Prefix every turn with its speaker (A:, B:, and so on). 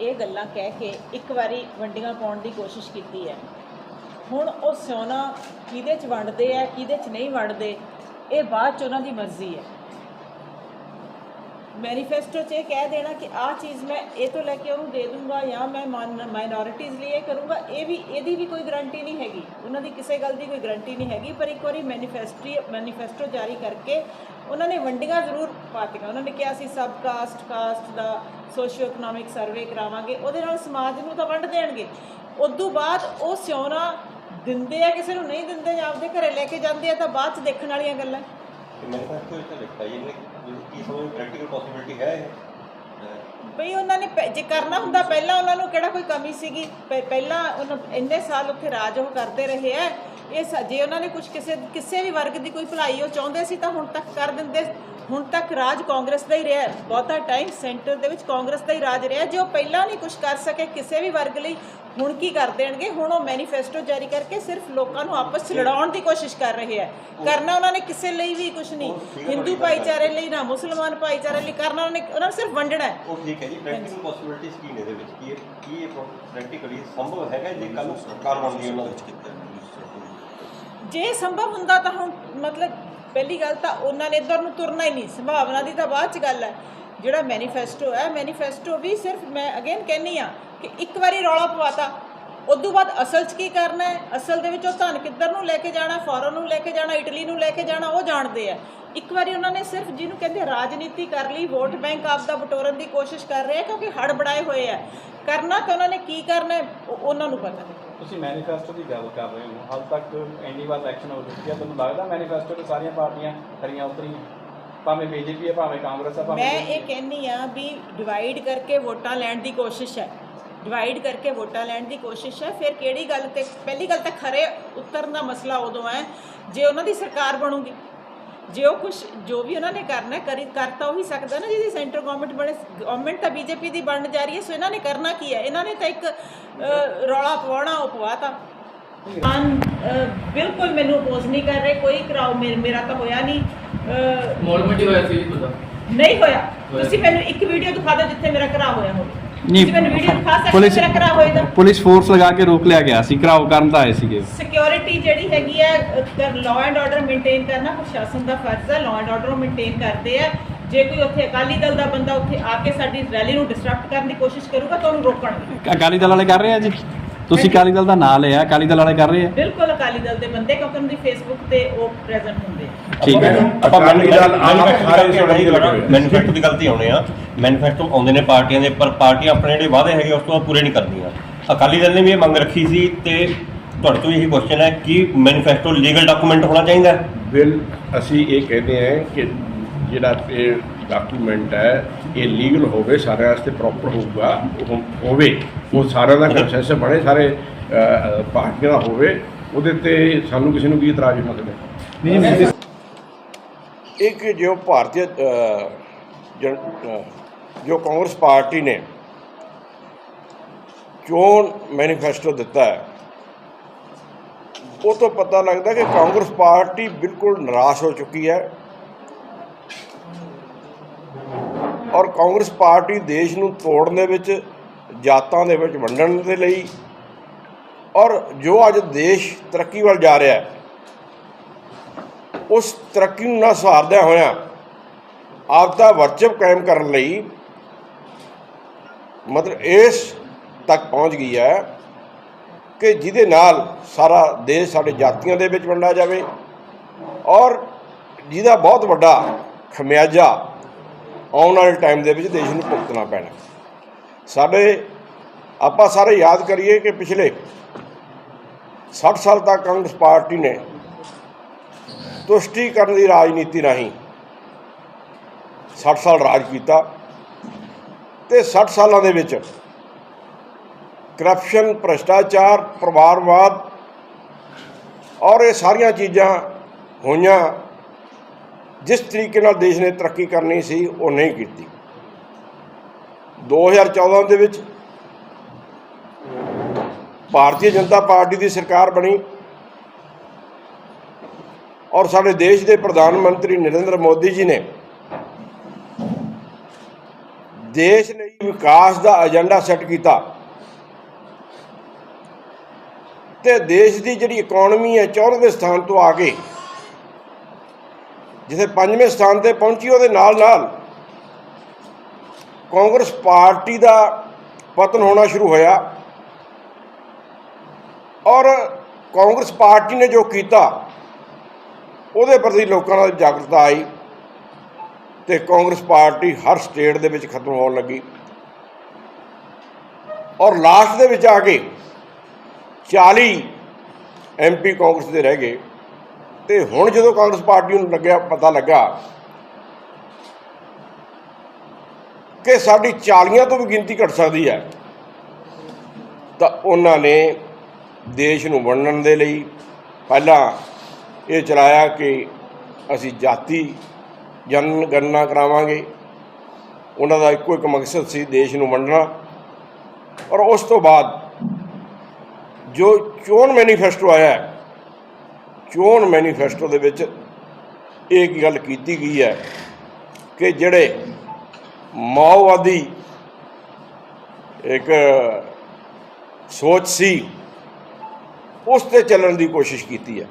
A: ਇਹ ਗੱਲਾਂ ਕਹਿ ਕੇ ਇੱਕ ਵਾਰੀ ਵੰਡੀਆਂ ਪਾਉਣ ਦੀ ਕੋਸ਼ਿਸ਼ ਕੀਤੀ ਹੈ। ਹੁਣ ਉਹ ਸਿਉਣਾ ਕਿਹਦੇ ਚ ਵੰਡਦੇ ਆ, ਕਿਹਦੇ ਚ ਨਹੀਂ ਵੰਡਦੇ, ਇਹ ਬਾਅਦ ਚ ਉਹਨਾਂ ਦੀ ਮਰਜ਼ੀ ਹੈ। ਮੈਨੀਫੈਸਟੋ 'ਚ ਇਹ ਕਹਿ ਦੇਣਾ ਕਿ ਆਹ ਚੀਜ਼ ਮੈਂ ਇਹ ਤੋਂ ਲੈ ਕੇ ਉਹਨੂੰ ਦੇ ਦੂੰਗਾ ਜਾਂ ਮੈਂ ਮਾਈਨੋਰਿਟੀਜ਼ ਲਈ ਇਹ ਕਰੂੰਗਾ, ਇਹ ਵੀ, ਇਹਦੀ ਵੀ ਕੋਈ ਗਰੰਟੀ ਨਹੀਂ ਹੈਗੀ। ਉਹਨਾਂ ਦੀ ਕਿਸੇ ਗੱਲ ਦੀ ਕੋਈ ਗਰੰਟੀ ਨਹੀਂ ਹੈਗੀ, ਪਰ ਇੱਕ ਵਾਰੀ ਮੈਨੀਫੈਸਟਰੀ ਮੈਨੀਫੈਸਟੋ ਜਾਰੀ ਕਰਕੇ ਉਹਨਾਂ ਨੇ ਵੰਡੀਆਂ ਜ਼ਰੂਰ ਪਾਤੀਆਂ। ਉਹਨਾਂ ਨੇ ਕਿਹਾ ਸੀ ਸਬ ਕਾਸਟ ਕਾਸਟ ਦਾ ਸੋਸ਼ੀਓ ਇਕਨੋਮਿਕ ਸਰਵੇ ਕਰਾਵਾਂਗੇ। ਉਹਦੇ ਨਾਲ ਸਮਾਜ ਨੂੰ ਤਾਂ ਵੰਡ ਦੇਣਗੇ। ਉਦੋਂ ਬਾਅਦ ਉਹ ਸਿਉਣਾ ਦਿੰਦੇ ਆ, ਕਿਸੇ ਨੂੰ ਨਹੀਂ ਦਿੰਦੇ ਜਾਂ ਆਪਦੇ ਘਰੇ ਲੈ ਕੇ ਜਾਂਦੇ ਆ, ਤਾਂ ਬਾਅਦ ਚ ਦੇਖਣ ਵਾਲੀਆਂ ਗੱਲਾਂ।
B: ਮੈਨੀਫੈਸਟੋ ਵਿੱਚ ਲਿਖਿਆ ਜੀ ਇਹਨੇ ਕੀ ਸਮਝ ਪ੍ਰੈਕਟੀਕਲ ਪੋਸਿਬਿਲਿਟੀ ਹੈ
A: ਬਈ ਉਹਨਾਂ ਨੇ ਪਹਿ- ਜੇ ਕਰਨਾ ਹੁੰਦਾ ਪਹਿਲਾਂ ਉਹਨਾਂ ਨੂੰ ਕਿਹੜਾ ਕੋਈ ਕਮੀ ਸੀਗੀ? ਪਹਿ- ਪਹਿਲਾਂ ਉਹਨਾਂ, ਇੰਨੇ ਸਾਲ ਉੱਥੇ ਰਾਜ ਉਹ ਕਰਦੇ ਰਹੇ ਆ ਇਹ ਸ- ਜੇ ਉਹਨਾਂ ਨੇ ਕੁਝ ਕਿਸੇ ਕਿਸੇ ਵੀ ਵਰਗ ਦੀ ਕੋਈ ਭਲਾਈ ਉਹ ਚਾਹੁੰਦੇ ਸੀ ਤਾਂ ਹੁਣ ਤੱਕ ਕਰ ਦਿੰਦੇ ਹੁਣ ਤੱਕ ਰਾਜ ਕਾਂਗਰਸ ਦਾ ਹੀ ਰਿਹਾ। ਹੈ। ਬਹੁਤਾ ਟਾਈਮ ਸੈਂਟਰ ਦੇ ਵਿੱਚ ਕਾਂਗਰਸ ਦਾ ਹੀ ਰਾਜ ਰਿਹਾ। ਜੇ ਉਹ ਪਹਿਲਾਂ ਨਹੀਂ ਕੁਝ ਕਰ ਸਕੇ ਕਿਸੇ ਵੀ ਵਰਗ ਲਈ ਹੁਣ ਕੀ ਕਰ ਦੇਣਗੇ? ਹੁਣ ਉਹ ਮੈਨੀਫੈਸਟੋ ਜਾਰੀ ਕਰਕੇ ਸਿਰਫ ਲੋਕਾਂ ਨੂੰ ਆਪਸ 'ਚ ਲੜਾਉਣ ਦੀ ਕੋਸ਼ਿਸ਼ ਕਰ ਰਹੇ ਆ ਕਰਨਾ ਉਹਨਾਂ ਨੇ ਕਿਸੇ ਲਈ ਵੀ ਕੁਝ ਨਹੀਂ। ਹਿੰਦੂ ਭਾਈਚਾਰੇ ਲਈ ਨਾ ਮੁਸਲਮਾਨ ਭਾਈਚਾਰੇ ਲਈ ਕਰਨਾ ਉਹਨਾਂ ਨੇ ਉਹਨਾਂ ਨੇ ਸਿਰਫ ਵੰਡਣਾ ਹੈ।
B: ਉਹ ਠੀਕ ਹੈ ਜੀ। ਪ੍ਰੈਕਟੀਕਲ ਪੋਸਿਬਿਲਿਟੀਜ਼ ਕੀ ਨੇ ਇਹਦੇ ਵਿੱਚ? ਕੀ ਇਹ- ਕੀ ਇਹ ਪ੍ਰੈਕਟੀਕਲੀ ਸੰਭਵ ਹੈਗਾ ਜੇ ਕੱਲ ਨੂੰ ਸਰਕਾਰ ਬਣਦੀ ਹੈ ਉਹਨਾਂ ਵਿੱਚ
A: ਜੇ ਸੰਭਵ ਹੁੰਦਾ ਤਾਂ ਹੁਣ ਮਤਲਬ ਪਹਿਲੀ ਗੱਲ ਤਾਂ ਉਹਨਾਂ ਨੇ ਇਧਰ ਨੂੰ ਤੁਰਨਾ ਹੀ ਨਹੀਂ, ਸੰਭਾਵਨਾ ਦੀ ਤਾਂ ਬਾਅਦ ਚ ਗੱਲ ਹੈ। ਜਿਹੜਾ ਮੈਨੀਫੈਸਟੋ ਹੈ ਮੈਨੀਫੈਸਟੋ ਵੀ ਸਿਰਫ ਮੈਂ ਅਗੇਨ ਕਹਿੰਨੀ ਆ ਕਿ ਇੱਕ ਵਾਰੀ ਰੌਲਾ ਪਵਾਤਾ, ਉਦੋਂ ਬਾਅਦ ਅਸਲ 'ਚ ਕੀ ਕਰਨਾ ਹੈ? ਅਸਲ ਦੇ ਵਿੱਚ ਉਹ ਧਨ ਕਿੱਧਰ ਨੂੰ ਲੈ ਕੇ ਜਾਣਾ ਫੋਰਨ ਨੂੰ ਲੈ ਕੇ ਜਾਣਾ, ਇਟਲੀ ਨੂੰ ਲੈ ਕੇ ਜਾਣਾ, ਉਹ ਜਾਣਦੇ ਆ। ਇੱਕ ਵਾਰੀ ਉਹਨਾਂ ਨੇ ਸਿਰਫ ਜਿਹਨੂੰ ਕਹਿੰਦੇ ਰਾਜਨੀਤੀ ਕਰ ਲਈ ਵੋਟ ਬੈਂਕ ਆਪ ਦਾ ਬਟੋਰਨ ਦੀ ਕੋਸ਼ਿਸ਼ ਕਰ ਰਹੇ ਆ ਕਿਉਂਕਿ ਹੜ ਬੜਾਏ ਹੋਏ ਆ। ਕਰਨਾ ਤਾਂ ਉਹਨਾਂ ਨੇ ਕੀ ਕਰਨਾ ਉਹ- ਉਹਨਾਂ ਨੂੰ ਪਤਾ ਨਹੀਂ।
C: ਤੁਸੀਂ ਮੈਨੀਫੈਸਟੋ ਦੀ ਗੱਲ ਕਰ ਰਹੇ ਹੋ। ਹਾਲ ਤੱਕ ਇੰਨੀ ਵਾਰ ਇਲੈਕਸ਼ਨ ਹੋ ਚੁੱਕੀ ਹੈ ਤੁਹਾਨੂੰ ਲੱਗਦਾ ਮੈਨੀਫੈਸਟੋ ਤੇ ਸਾਰੀਆਂ ਪਾਰਟੀਆਂ ਖਰੀਆਂ ਉਤਰੀਆਂ? ਭਾਵੇਂ ਬੀਜੇਪੀ ਹੈ ਭਾਵੇਂ ਕਾਂਗਰਸ ਹੈ ਭਾਵੇਂ
A: ਮੈਂ ਇਹ ਕਹਿੰਨੀ ਆ ਵੀ ਡਿਵਾਈਡ ਕਰਕੇ ਵੋਟਾਂ ਲੈਣ ਦੀ ਕੋਸ਼ਿਸ਼ ਹੈ। ਡਿਵਾਈਡ ਕਰਕੇ ਵੋਟਾਂ ਲੈਣ ਦੀ ਕੋਸ਼ਿਸ਼ ਹੈ। ਫਿਰ ਕਿਹੜੀ ਗੱਲ ਤੇ ਪਹਿਲੀ ਗੱਲ ਤਾਂ ਖਰੇ ਉਤਰਨ ਦਾ ਮਸਲਾ ਉਦੋਂ ਹੈ ਜੇ ਉਹਨਾਂ ਦੀ ਸਰਕਾਰ ਬਣੂਗੀ। ਜੇ ਉਹ ਕੁਝ ਜੋ ਵੀ ਉਹਨਾਂ ਨੇ ਕਰਨਾ ਹੈ, ਕਰੀ ਕਰਤਾ ਉਹ ਹੀ ਸਕਦਾ ਨਾ ਜਿਹਦੀ ਸੈਂਟਰ ਗਵਰਨਮੈਂਟ ਬਣੇ ਗਵਰਨਮੈਂਟ ਤਾਂ ਬੀਜੇਪੀ ਦੀ ਬਣਨ ਜਾ ਰਹੀ ਹੈ ਸੋ ਇਹਨਾਂ ਨੇ ਕਰਨਾ ਕੀ ਹੈ? ਇਹਨਾਂ ਨੇ ਤਾਂ ਇੱਕ ਰੌਲਾ ਪਵਾਉਣਾ ਉਹ ਪਵਾਤਾ। ਅਨ ਬਿਲਕੁਲ ਮੈਨੂੰ ਅਪੋਜ਼ ਨਹੀਂ ਕਰ ਰਹੇ ਕੋਈ ਕਰਾਓ ਮੇਰਾ ਤਾਂ ਹੋਇਆ ਨਹੀਂ।
D: ਮੰਡੀ ਹੋਇਆ ਸੀ ਜੀ ਤੁਹਾਡਾ?
A: ਨਹੀਂ ਹੋਇਆ।
D: ਹੋਇਆ।
A: ਤੁਸੀਂ ਮੈਨੂੰ ਇੱਕ ਵੀਡੀਓ ਦਿਖਾ ਦਿਓ ਜਿੱਥੇ ਮੇਰਾ ਘਰਾ ਹੋਇਆ ਹੋਵੇ।
E: ਨਹੀਂ,
A: ਮੈਨੂੰ ਵੀਡੀਓ ਦਿਖਾ ਸਕਦੇ
E: ਪੁਲਿਸ-
A: ਮੇਰਾ ਘਰਾ ਹੋਏਗਾ
E: ਪੁਲਿਸ ਫੋਰਸ ਲਗਾ ਕੇ ਰੋਕ ਲਿਆ ਗਿਆ ਸੀ ਘਰਾਓ ਕਰਨ ਤਾਂ ਆਏ ਸੀਗੇ।
A: ਸਿਕਿਉਰਿਟੀ ਜਿਹੜੀ ਹੈਗੀ ਹੈ ਲਾਅ ਐਂਡ ਆਰਡਰ ਮੇਨਟੇਨ ਕਰਨਾ ਪ੍ਰਸ਼ਾਸਨ ਦਾ ਫਰਜ਼ ਹੈ ਲਾਅ ਐਂਡ ਆਰਡਰ ਨੂੰ ਮੇਨਟੇਨ ਕਰਦੇ ਆ। ਜੇ ਕੋਈ ਉੱਥੇ ਅਕਾਲੀ ਦਲ ਦਾ ਬੰਦਾ ਉੱਥੇ ਆ ਕੇ ਸਾਡੀ ਰੈਲੀ ਨੂੰ ਡਿਸਟਰਬਟ ਕਰਨ ਦੀ ਕੋਸ਼ਿਸ਼ ਕਰੂਗਾ ਤਾਂ ਉਹਨੂੰ ਰੋਕਣਗੇ।
E: ਅਕਾਲੀ ਦਲ ਵਾਲੇ ਕਰ ਰਹੇ ਆ ਜੀ? ਤੁਸੀਂ ਅਕਾਲੀ ਦਲ ਦਾ ਨਾਂ ਲਿਆ ਅਕਾਲੀ ਦਲ ਵਾਲੇ ਕਰ ਰਹੇ ਆ?
A: ਬਿਲਕੁਲ ਅਕਾਲੀ ਦਲ ਦੇ ਬੰਦੇ ਕਿਉਂਕਿ ਉਹਨਾਂ ਦੀ ਫੇਸਬੁੱਕ ਤੇ ਉਹ ਪ੍ਰੈਜ਼ੈਂਟ ਹੁੰਦੇ। ਆ
E: ਠੀਕ ਹੈ।
B: ਆਪਾਂ। ਮੈਨੀਫੈਸਟੋ ਦੀ ਗਲਤੀ ਆਉਣੇ ਆ। ਮੈਨੀਫੈਸਟੋ ਆਉਂਦੇ ਨੇ ਪਾਰਟੀਆਂ ਦੇ ਪਰ ਪਾਰਟੀਆਂ ਆਪਣੇ ਜਿਹੜੇ ਵਾਅਦੇ ਹੈਗੇ ਉਸ ਤੋਂ ਪੂਰੇ ਨਹੀਂ ਕਰਦੀਆਂ। ਅਕਾਲੀ ਦਲ ਨੇ ਵੀ ਇਹ ਮੰਗ ਰੱਖੀ ਸੀ ਤੇ ਤੁਹਾਡੇ ਤੋਂ ਇਹੀ ਕੁਐਸਚਨ ਹੈ ਕਿ ਮੈਨੀਫੈਸਟੋ ਲੀਗਲ ਡਾਕੂਮੈਂਟ ਹੋਣਾ ਚਾਹੀਦਾ ਹੈ?
F: ਬਿਲ ਅਸੀਂ ਇਹ ਕਹਿੰਦੇ ਹਾਂ ਕਿ ਜਿਹੜਾ ਇਹ ਡਾਕੂਮੈਂਟ ਹੈ ਇਹ ਲੀਗਲ ਹੋਵੇ ਸਾਰਿਆਂ ਵਾਸਤੇ ਪ੍ਰੋਪਰ ਹੋਊਗਾ ਉਹ ਹੋਵੇ। ਉਹ ਸਾਰਿਆਂ ਦਾ ਕੰਸੈਂਸਸ ਬਣੇ ਸਾਰੇ ਪਾਰਟੀਆਂ ਦਾ ਹੋਵੇ ਉਹਦੇ ਤੇ ਸਾਨੂੰ ਕਿਸੇ ਨੂੰ ਕੀ ਇਤਰਾਜ਼ ਹੋ ਸਕਦਾ ਇੱਕ ਜੋ ਭਾਰਤੀ ਜੋ ਕਾਂਗਰਸ ਪਾਰਟੀ ਨੇ ਚੋਣ ਮੈਨੀਫੈਸਟੋ ਦਿੱਤਾ ਹੈ, ਉਹ ਤੋਂ ਪਤਾ ਲੱਗਦਾ ਕਿ ਕਾਂਗਰਸ ਪਾਰਟੀ ਬਿਲਕੁਲ ਨਿਰਾਸ਼ ਹੋ ਚੁੱਕੀ ਹੈ ਔਰ ਕਾਂਗਰਸ ਪਾਰਟੀ ਦੇਸ਼ ਨੂੰ ਤੋੜਨ ਦੇ ਵਿੱਚ, ਜਾਤਾਂ ਦੇ ਵਿੱਚ, ਵੰਡਣ ਦੇ ਲਈ ਔਰ ਜੋ ਅੱਜ ਦੇਸ਼ ਤਰੱਕੀ ਵੱਲ ਜਾ ਰਿਹਾ ਹੈ, ਉਸ ਤਰੱਕੀ ਨੂੰ ਨਾ ਸਹਾਰਦਿਆਂ ਹੋਇਆਂ ਆਪ ਦਾ ਵਰਚਵ ਕਾਇਮ ਕਰਨ ਲਈ ਮਤਲਬ ਇਸ ਤੱਕ ਪਹੁੰਚ ਗਈ ਹੈ ਕਿ ਜਿਹਦੇ ਨਾਲ ਸਾਰਾ ਦੇਸ਼ ਸਾਡੇ ਜਾਤੀਆਂ ਦੇ ਵਿੱਚ ਵੰਡਾ ਜਾਵੇ ਔਰ ਜਿਹਦਾ ਬਹੁਤ ਵੱਡਾ ਖਮਿਆਜਾ ਆਉਣ ਵਾਲੇ ਟਾਈਮ ਦੇ ਵਿੱਚ ਦੇਸ਼ ਨੂੰ ਭੁਗਤਣਾ ਪੈਣਾ। ਸਾਡੇ ਆਪਾਂ ਸਾਰੇ ਯਾਦ ਕਰੀਏ ਕਿ ਪਿਛਲੇ 60 ਸਾਲ ਤੱਕ ਕਾਂਗਰਸ ਪਾਰਟੀ ਨੇ ਤੁਸ਼ਟੀਕਰਨ ਦੀ ਰਾਜਨੀਤੀ ਰਾਹੀਂ 60 ਸਾਲ ਰਾਜ ਕੀਤਾ ਤੇ 60 ਸਾਲਾਂ ਦੇ ਵਿੱਚ ਕਰਪਸ਼ਨ ਭ੍ਰਸ਼ਟਾਚਾਰ, ਪਰਿਵਾਰਵਾਦ ਔਰ ਇਹ ਸਾਰੀਆਂ ਚੀਜ਼ਾਂ ਹੋਈਆਂ ਜਿਸ ਤਰੀਕੇ ਨਾਲ ਦੇਸ਼ ਨੇ ਤਰੱਕੀ ਕਰਨੀ ਸੀ, ਉਹ ਨਹੀਂ ਕੀਤੀ। 2014 ਦੇ ਵਿੱਚ ਭਾਰਤੀ ਜਨਤਾ ਪਾਰਟੀ ਦੀ ਸਰਕਾਰ ਬਣੀ ਔਰ ਸਾਡੇ ਦੇਸ਼ ਦੇ ਪ੍ਰਧਾਨ ਮੰਤਰੀ ਨਰਿੰਦਰ ਮੋਦੀ ਜੀ ਨੇ ਦੇਸ਼ ਲਈ ਵਿਕਾਸ ਦਾ ਏਜੰਡਾ ਸੈੱਟ ਕੀਤਾ। ਤੇ ਦੇਸ਼ ਦੀ ਜਿਹੜੀ ਇਕਨੋਮੀ ਹੈ 14ਵੇਂ ਸਥਾਨ ਤੋਂ ਆ ਕੇ, ਜਿੱਥੇ ਪੰਜਵੇਂ ਸਥਾਨ ਤੇ ਪਹੁੰਚੀ, ਉਹਦੇ ਨਾਲ ਨਾਲ ਕਾਂਗਰਸ ਪਾਰਟੀ ਦਾ ਪਤਨ ਹੋਣਾ ਸ਼ੁਰੂ ਹੋਇਆ। ਔਰ ਕਾਂਗਰਸ ਪਾਰਟੀ ਨੇ ਜੋ ਕੀਤਾ, ਉਹਦੇ ਪ੍ਰਤੀ ਲੋਕਾਂ ਨਾਲ ਜਾਗਰੂਕਤਾ ਆਈ। ਤੇ ਕਾਂਗਰਸ ਪਾਰਟੀ ਹਰ ਸਟੇਟ ਦੇ ਵਿੱਚ ਖਤਮ ਹੋਣ ਲੱਗੀ। ਔਰ ਲਾਸਟ ਦੇ ਵਿੱਚ ਆ ਕੇ 40 ਐਮਪੀ ਕਾਂਗਰਸ ਦੇ ਰਹਿ ਗਏ। ਤੇ ਹੁਣ ਜਦੋਂ ਕਾਂਗਰਸ ਪਾਰਟੀ ਨੂੰ ਲੱਗਿਆ, ਪਤਾ ਲੱਗਾ ਕਿ ਸਾਡੀ 40 ਤੋਂ ਵੀ ਗਿਣਤੀ ਘਟ ਸਕਦੀ ਹੈ, ਤਾਂ ਉਹਨਾਂ ਨੇ ਦੇਸ਼ ਨੂੰ ਵੰਡਣ ਦੇ ਲਈ ਪਹਿਲਾਂ ਇਹ ਚਲਾਇਆ ਕਿ ਅਸੀਂ ਜਾਤੀ ਜਨਗਣਨਾ ਕਰਾਵਾਂਗੇ। ਉਹਨਾਂ ਦਾ ਇੱਕੋ ਇੱਕ ਮਕਸਦ ਸੀ ਦੇਸ਼ ਨੂੰ ਵੰਡਣਾ। ਔਰ ਉਸ ਤੋਂ ਬਾਅਦ ਜੋ ਚੋਣ ਮੈਨੀਫੈਸਟੋ ਆਇਆ ਹੈ, ਚੋਣ ਮੈਨੀਫੈਸਟੋ ਦੇ ਵਿੱਚ ਇਹ ਇੱਕ ਗੱਲ ਕੀਤੀ ਗਈ ਹੈ ਕਿ ਜਿਹੜੇ ਮਾਓਵਾਦੀ ਇੱਕ ਸੋਚ ਸੀ ਉਸ ਤੇ ਚੱਲਣ ਦੀ ਕੋਸ਼ਿਸ਼ ਕੀਤੀ ਹੈ।